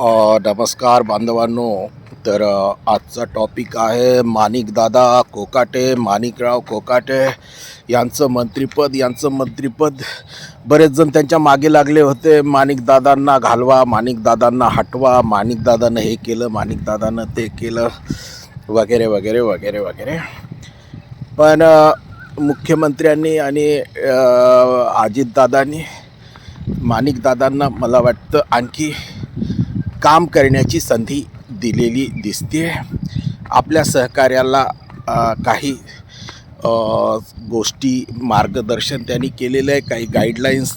नमस्कार बांधवांनो. तर आजचा टॉपिक आहे माणिकदादा कोकाटे माणिकराव कोकाटे यांचं मंत्रिपद यांचं मंत्रिपद. बरेच जण त्यांच्या मागे लागले होते. माणिकदादांना घालवा माणिकदादांना हटवा माणिकदादानं हे केलं माणिकदादानं ते केलं वगैरे वगैरे वगैरे वगैरे. पण मुख्यमंत्र्यांनी आणि अजितदादांनी माणिकदादांना मला वाटतं आणखी काम करण्याची संधी दिलेली दिसते आपल्या सहकार्याला काही गोष्टी मार्गदर्शन त्यांनी केलेलं आहे काही गाईडलाईन्स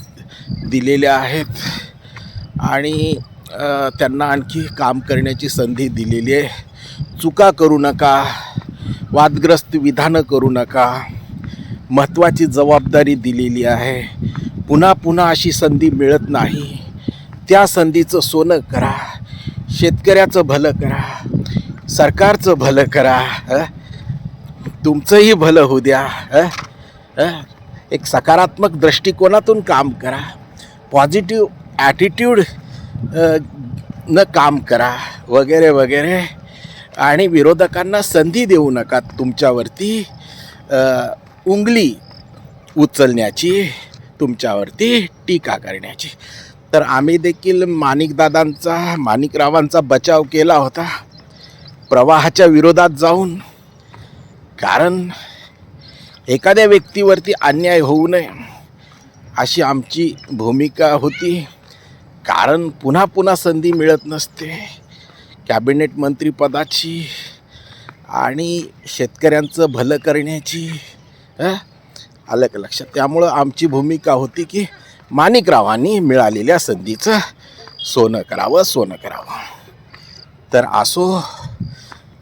दिलेल्या आहेत. आणि त्यांना आणखी काम करण्याची संधी दिलेली आहे. चुका करू नका वादग्रस्त विधानं करू नका महत्त्वाची जबाबदारी दिलेली आहे. पुन्हा पुन्हा अशी संधी मिळत नाही. त्या संधीचं सोनं करा. शेतकऱ्याचं भलं करा सरकारचं भलं करा हं? तुमचंही भलं होऊ द्या हं? हं? एक सकारात्मक दृष्टिकोनातून काम करा पॉझिटिव्ह ॲटिट्यूड न काम करा वगैरे वगैरे आणि विरोधकांना संधी देऊ नका तुमच्यावरती उंगली उचलण्याची तुमच्यावरती टीका करण्याची तर आम्ही देखील माणिकदादांचा माणिकरावांचा बचाव केला होता. प्रवाहाच्या विरोधात जाऊन. कारण एखाद्या व्यक्तीवरती अन्याय होऊ नये अशी आमची भूमिका होती. कारण पुन्हा पुन्हा संधी मिळत नसते. कॅबिनेट मंत्रीपदाची आणि शेतकऱ्यांचं भलं करण्याची आलं का लक्षात? त्यामुळं आमची भूमिका होती की माणिकरावांनी मिळालेल्या संधीचं सोनं करावं सोनं करावं. तर असो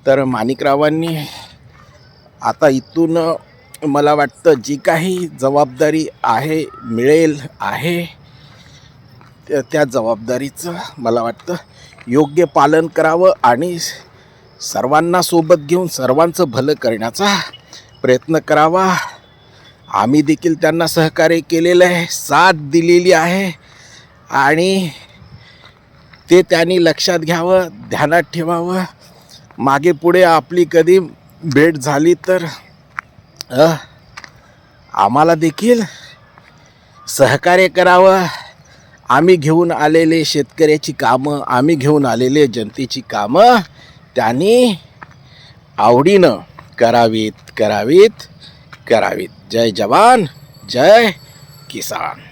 तर माणिकरावांनी आता इथून मला वाटतं जी काही जबाबदारी आहे मिळेल आहे त्या- त्या जबाबदारीचं मला वाटतं योग्य पालन करावं आणि सर्वांना सोबत घेऊन सर्वांचं भलं करण्याचा प्रयत्न करावा. आम्ही देखील त्यांना सहकार्य केलेलं आहे साथ दिलेली आहे. आणि ते त्यांनी लक्षात घ्यावं ध्यानात ठेवावं. मागे पुढे आपली कधी भेट झाली तर आम्हाला देखील सहकार्य करावं. आम्ही घेऊन आलेले शेतकऱ्याची कामं आम्ही घेऊन आलेले जनतेची कामं त्यांनी आवडीनं करावीत करावीत. करावीत जय जवान जय किसान.